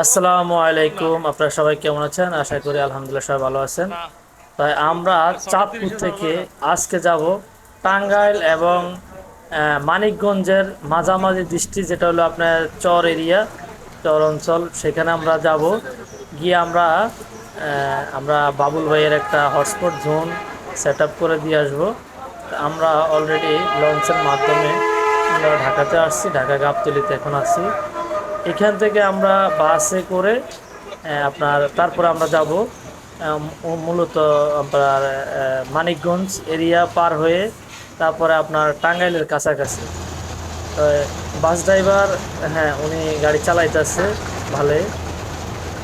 আসসালামু আলাইকুম। আপনারা সবাই কেমন আছেন? আশা করি আলহামদুলিল্লাহ সবাই ভালো আছেন। তাই আমরা চাঁদপুর থেকে আজকে যাব টাঙ্গাইল এবং মানিকগঞ্জের মাঝামাঝি দৃষ্টি, যেটা হলো আপনার চর এরিয়া, চর অঞ্চল। সেখানে আমরা যাব। গিয়ে আমরা আমরা বাবুল ভাইয়ের একটা হটস্পট জোন সেট করে দিয়ে আসব। আমরা অলরেডি লঞ্চের মাধ্যমে আমরা ঢাকাতে আসছি। ঢাকা গাবতলিতে এখন আছি। এখান থেকে আমরা বাসে করে আপনার তারপরে আমরা যাব মূলত আপনার মানিকগঞ্জ এরিয়া পার হয়ে তারপরে আপনার টাঙ্গাইলের কাছাকাছি। বাস ড্রাইভার হ্যাঁ উনি গাড়ি চালাইতেছে, ভালোই।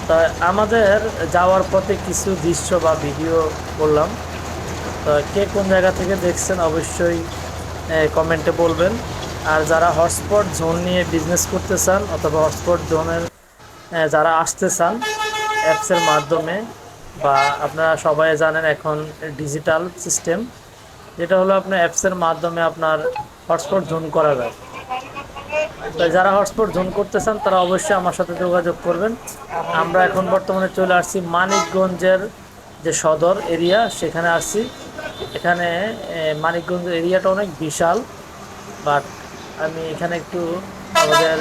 তো, আমাদের যাওয়ার পথে কিছু দৃশ্য বা ভিডিও করলাম। তো, কে কোন জায়গা থেকে দেখছেন অবশ্যই কমেন্টে বলবেন। আর যারা হটস্পট জোন নিয়ে বিজনেস করতে চান অথবা হটস্পট জোনের যারা আসতে চান অ্যাপসের মাধ্যমে বা আপনারা সবাই জানেন এখন ডিজিটাল সিস্টেম যেটা হলো আপনার অ্যাপসের মাধ্যমে আপনার হটস্পট জোন করা যায় তো যারা হটস্পট জোন করতে চান, তারা অবশ্যই আমার সাথে যোগাযোগ করবেন। আমরা এখন বর্তমানে চলে আসছি মানিকগঞ্জের যে সদর এরিয়া, সেখানে আসছি। এখানে মানিকগঞ্জ এরিয়াটা অনেক বিশাল বাট আমি এখানে একটু আমাদের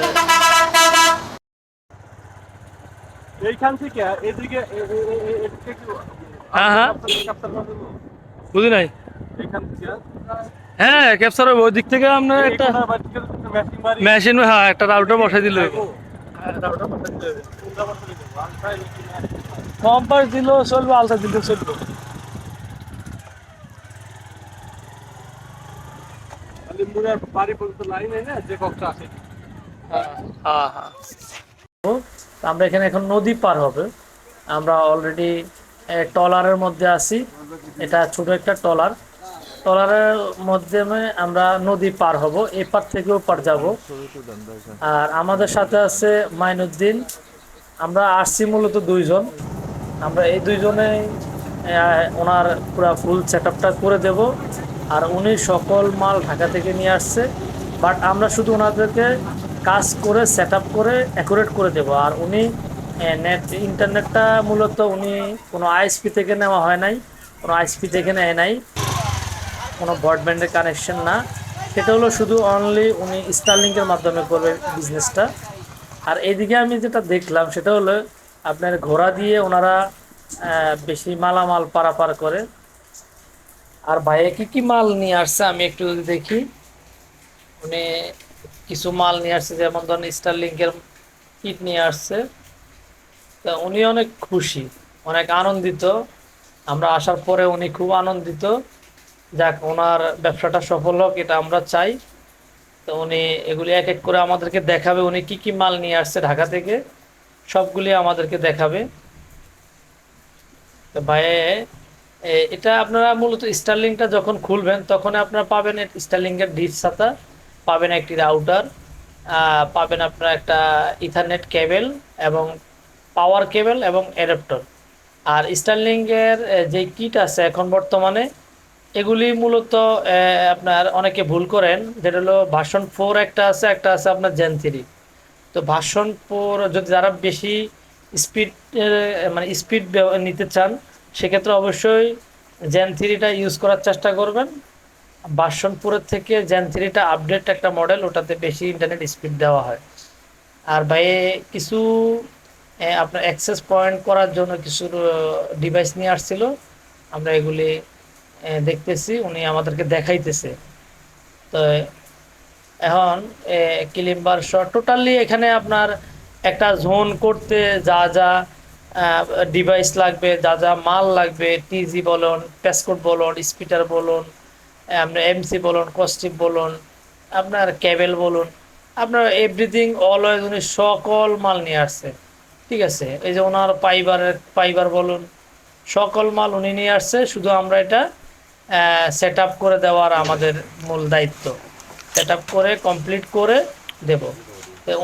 এইখান থেকে এদিকে হ্যাঁ, হ্যাঁ। বুঝি নাই। হ্যাঁ ক্যাপচার হবে ওই দিক থেকে আপনার একটা মেশিন হ্যাঁ একটা রাউটার বসাই দিলে না? কম্পাস দিলেও চলবে আলসা দিলেও চলবে। মুড়ার বাড়ি পর্যন্ত লাইন না যে কষ্ট আসে হ্যাঁ হ্যাঁ। আমরা এখানে এখন নদী পার হবে। আমরা অলরেডি টলারের মধ্যে আছি। এটা ছোট একটা টলার টলারের মাধ্যমে আমরা নদী পার হব। এপার থেকে ওপার যাব। আর আমাদের সাথে আছে মাইনুদ্দিন। আমরা আসছি মূলত দুইজন। আমরা এই দুইজনে ওনার পুরো ফুল সেট করে দেব। আর উনি সকল মাল ঢাকা থেকে নিয়ে আসছে। বাট আমরা শুধু ওনাদেরকে কাজ করে সেট করে অ্যাকুরেট করে দেব। আর উনি নেট ইন্টারনেটটা মূলত উনি কোনো আইএসপি থেকে নেওয়া হয় নাই। কোনো আইএসপি থেকে নেয় নাই। কোনো ব্রডব্যান্ডের কানেকশন না। সেটা হলো শুধু অনলি উনি স্টারলিংকের মাধ্যমে করবে বিজনেসটা আর এইদিকে আমি যেটা দেখলাম, সেটা হলো আপনার ঘোড়া দিয়ে ওনারা বেশি মালামাল পারাপার করে। আর ভাইয়ে কি কি মাল নিয়ে আসছে আমি একটু যদি দেখি। উনি কিছু মাল নিয়ে আসছে, যেমন ধরেন স্টারলিংকের কিট নিয়ে আসছে। তা উনি অনেক খুশি, অনেক আনন্দিত। আমরা আসার পরে উনি খুব আনন্দিত। যাক, ওনার ব্যবসাটা সফল হোক, এটা আমরা চাই। তো উনি এগুলি এক এক করে আমাদেরকে দেখাবে, উনি কি কি মাল নিয়ে আসছে ঢাকা থেকে। সবগুলি আমাদেরকে দেখাবে। তো ভাই এটা আপনারা মূলত স্টারলিংটা যখন খুলবেন, তখন আপনারা পাবেন স্টারলিংয়ের ডিপ ছাতা, পাবেন একটি রাউটার পাবেন আপনার একটা ইথারনেট কেবেল এবং পাওয়ার কেবেল এবং অ্যাডাপ্টার আর স্টারলিংয়ের যে কিট আছে এখন বর্তমানে, এগুলি মূলত আপনার অনেকে ভুল করেন, যেটা হলো ভার্সন ফোর একটা আছে একটা আছে আপনার জেন থ্রি তো ভার্সন ফোর যদি যারা বেশি স্পিড মানে স্পিড নিতে চান সেক্ষেত্রে অবশ্যই জেন থ্রিটা ইউজ করার চেষ্টা করবেন। বাসনপুরের থেকে জেন থ্রিটা আপডেট একটা মডেল ওটাতে বেশি ইন্টারনেট স্পিড দেওয়া হয়। আর বাইরে কিছু আপনার অ্যাক্সেস পয়েন্ট করার জন্য কিছু ডিভাইস নিয়ে আসছিল। আমরা এগুলি দেখতেছি, উনি আমাদেরকে দেখাইতেছে। তো, এখন ক্লিম্বার শট টোটালি এখানে আপনার একটা জোন করতে যা যা ডিভাইস লাগবে যা যা মাল লাগবে টিজি বলুন প্যাসকোড বলুন স্পিটার বলুন, আপনার এমসি বলুন কস্টিক বলুন, আপনার কেবেল বলুন, আপনার এভরিথিং অলওয়েজ উনি সকল মাল নিয়ে আসছে। ঠিক আছে? এই যে ওনার পাইবারের পাইবার বলুন, সকল মাল উনি নিয়ে আসছে, শুধু আমরা এটা সেট আপ করে দেওয়ার আমাদের মূল দায়িত্ব। সেট আপ করে কমপ্লিট করে দেব।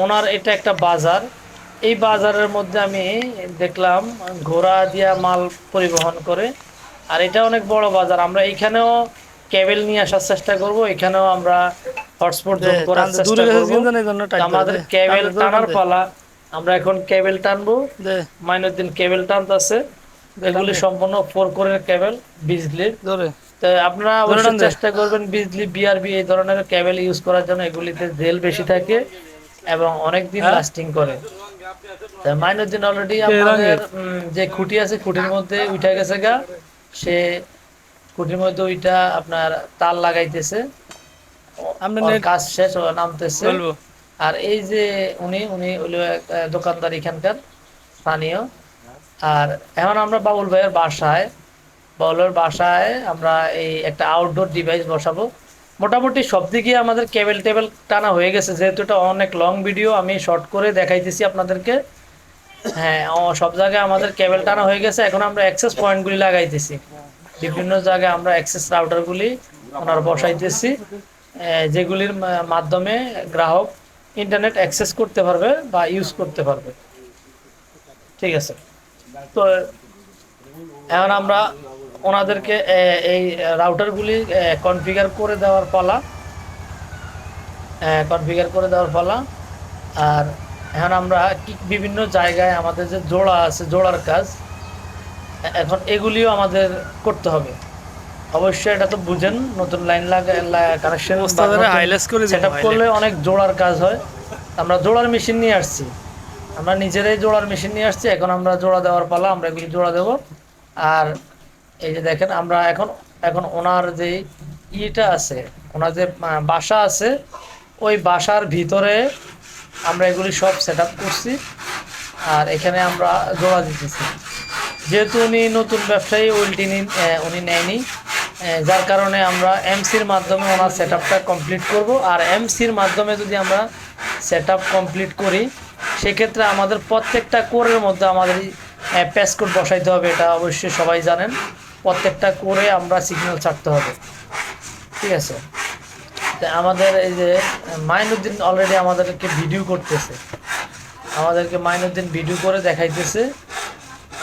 ওনার এটা একটা বাজার। এই বাজারের মধ্যে আমি দেখলাম ঘোড়া দিয়া মাল পরিবহন করে আর এটা অনেক বড় বাজার। আমরা এখানেও কেবেল নিয়ে আসার চেষ্টা করব এখানেও আমরা হটস্পট যোগ করার চেষ্টা করব। আমাদের কেবল টানার পালা আমরা এখন কেবেল টানবো। মাইনুদ্দিন কেবল টানতেছে এগুলি সম্পূর্ণ ফোর কোরের কেবেল বিজলির তো আপনারা অবশ্যই চেষ্টা করবেন বিজলি বিআরবি এই ধরনের কেবল ইউজ করার জন্য। এগুলিতে জেল বেশি থাকে এবং অনেক দিন হ্যাঁ? লাস্টিং করে। তো মাইনুদ্দিন অলরেডি আমাদের যে খুঁটি আছে খুঁটির মধ্যে উঠে গেছে গা। সে খুঁটির মধ্যে ওইটা আপনার তার লাগাইতেছে। কাজ শেষ নামতেছে। আর এই যে উনি উনি হলো দোকানদার এখানকার স্থানীয়। আর এখন আমরা বাবুল ভাইয়ের বাসায় বাবুল ভাইয়ের বাসায় আমরা এই একটা আউটডোর ডিভাইস বসাবো। মোটামুটি সব দিকে আমাদের কেবল টেবিল টানা হয়ে গেছে। যেহেতু এটা অনেক লং ভিডিও আমি শর্ট করে দেখাইতেছি আপনাদেরকে। হ্যাঁ সব জায়গায় আমাদের কেবল টানা হয়ে গেছে। এখন আমরা অ্যাক্সেস পয়েন্টগুলি লাগাইতেছি। বিভিন্ন জায়গায় আমরা অ্যাক্সেস রাউটারগুলি ওনার বসাইতেছি। যেগুলির মাধ্যমে গ্রাহক ইন্টারনেট অ্যাক্সেস করতে পারবে বা ইউজ করতে পারবে। ঠিক আছে? তো, এখন আমরা ওনাদেরকে এই রাউটারগুলি কনফিগার করে দেওয়ার পালা। কনফিগার করে দেওয়ার পালা। আর এখন আমরা কি বিভিন্ন জায়গায় আমাদের যে জোড়া আছে জোড়ার কাজ এখন এগুলিও আমাদের করতে হবে। অবশ্যই এটা তো বুঝেন নতুন লাইন লাগা কানেকশন সেট highlight। করলে অনেক জোড়ার কাজ হয়। আমরা জোড়ার মেশিন নিয়ে আসছি। আমরা নিজেরাই জোড়ার মেশিন নিয়ে আসছি এখন আমরা জোড়া দেওয়ার পালা আমরা এগুলি জোড়া দেব। আর এই যে দেখেন, আমরা এখন এখন ওনার যে ইটা আছে, ওনার যে বাসা আছে, ওই বাসার ভিতরে আমরা এগুলি সব সেট করছি। আর এখানে আমরা জোড়া দিতেছি। যেহেতু উনি নতুন ব্যবসায়ী, উল্টি উনি নেয়নি যার কারণে আমরা এমসির মাধ্যমে ওনার সেট কমপ্লিট করব। আর এমসির মাধ্যমে যদি আমরা সেট কমপ্লিট করি, সেক্ষেত্রে আমাদের প্রত্যেকটা কোরের মধ্যে আমাদের প্যাসকোড বসাইতে হবে, এটা অবশ্যই সবাই জানেন। প্রত্যেকটা করে আমরা সিগন্যাল ছাড়তে হবে। ঠিক আছে? আমাদের এই যে, মাইনুদ্দিন অলরেডি আমাদেরকে ভিডিও করতেছে। আমাদেরকে মাইনুদ্দিন ভিডিও করে দেখাইতেছে,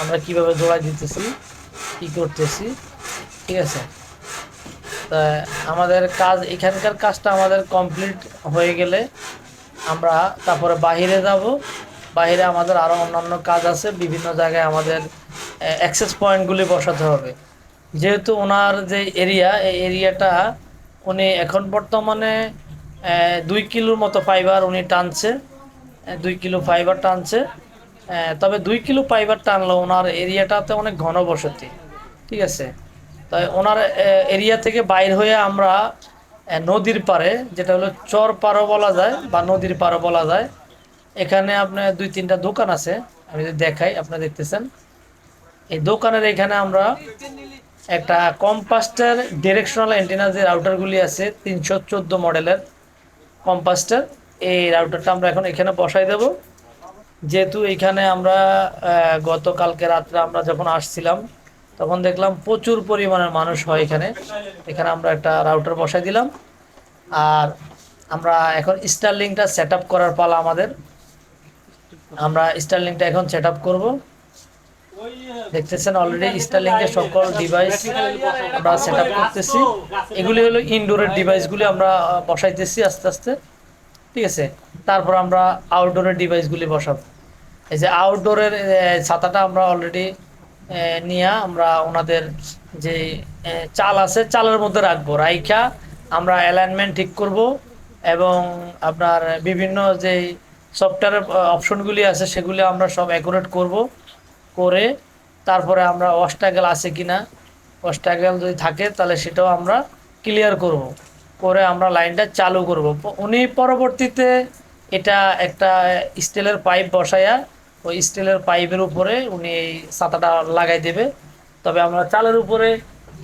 আমরা কীভাবে জোড়াই দিতেছি, কি করতেছি। ঠিক আছে? তা আমাদের কাজ, এখানকার কাজটা আমাদের কমপ্লিট হয়ে গেলে আমরা তারপরে বাইরে যাব। বাহিরে আমাদের আরও অন্যান্য কাজ আছে, বিভিন্ন জায়গায় আমাদের অ্যাক্সেস পয়েন্টগুলি বসাতে হবে। যেহেতু ওনার যে এরিয়া, এই এরিয়াটা উনি এখন বর্তমানে দুই কিলোর মতো ফাইবার উনি টানছে। দুই কিলো ফাইবার টানছে। তবে দুই কিলো ফাইবার টানলো ওনার এরিয়াটাতে অনেক ঘন বসতি ঠিক আছে? তাই ওনার এরিয়া থেকে বাইর হয়ে আমরা নদীর পাড়ে, যেটা হলো চর পাড়ও বলা যায়, বা নদীর পাড়ও বলা যায়। এখানে আপনার দুই তিনটা দোকান আছে, আমি যদি দেখাই, আপনারা দেখতেছেন। এই দোকানের এখানে আমরা একটা কম্পাস্টার ডিরেকশনাল অ্যান্টেনা যে রাউটারগুলি আছে, তিনশো চোদ্দ মডেলের কম্পাস্টার। এই রাউটারটা আমরা এখন এখানে বসাই দেব। যেহেতু এখানে আমরা গতকালকে রাত্রে আমরা যখন আসছিলাম, তখন দেখলাম প্রচুর পরিমাণের মানুষ হয় এখানে। এখানে আমরা একটা রাউটার বসাই দিলাম। আর আমরা এখন স্টারলিংটা সেট করার পালা আমাদের। আমরা স্টারলিংটা এখন সেট আপ করব। দেখতেছেন অলরেডি স্টারলিংকের সকল ডিভাইস আমরা সেট আপ করতেছি। এগুলি হলো ইনডোরের ডিভাইসগুলি আমরা বসাইতেছি আস্তে আস্তে। ঠিক আছে? তারপর আমরা আউটডোরের ডিভাইসগুলি বসাবো। এই যে আউটডোরের ছাতাটা আমরা অলরেডি নিয়ে আমরা ওনাদের যে চাল আছে, চালের মধ্যে রাখব। রাইখা আমরা অ্যালাইনমেন্ট ঠিক করব এবং আপনার বিভিন্ন যে সফটওয়্যারের অপশনগুলি আছে সেগুলি আমরা সব অ্যাকুরেট করব। করে তারপরে আমরা অস্টাগেল আছে কিনা অস্টাগেল যদি থাকে তাহলে সেটাও আমরা ক্লিয়ার করব। করে আমরা লাইনটা চালু করব। উনি পরবর্তীতে এটা একটা স্টিলের পাইপ বসায়া, ওই স্টিলের পাইপের উপরে উনি এই ছাতাটা লাগাই দেবে। তবে আমরা চালের উপরে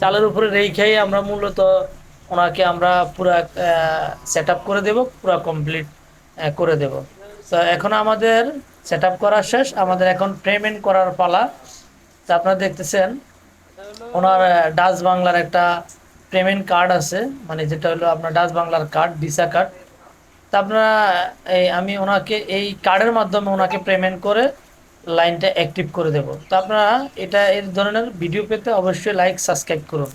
চালের উপরে রেখেই আমরা মূলত ওনাকে আমরা পুরা সেট করে দেব, পুরা কমপ্লিট করে দেব। তো এখন আমাদের সেট করা শেষ। আমাদের এখন পেমেন্ট করার পালা। তা আপনারা দেখতেছেন, ওনার ডাচ বাংলার একটা পেমেন্ট কার্ড আছে। মানে যেটা হলো আপনার ডাচ বাংলার কার্ড ভিসা কার্ড তা আপনারা, এই আমি ওনাকে, এই কার্ডের মাধ্যমে ওনাকে পেমেন্ট করে লাইনটা অ্যাক্টিভ করে দেব। তো আপনারা এটা এই ধরনের ভিডিও পেতে অবশ্যই লাইক সাবস্ক্রাইব করুন।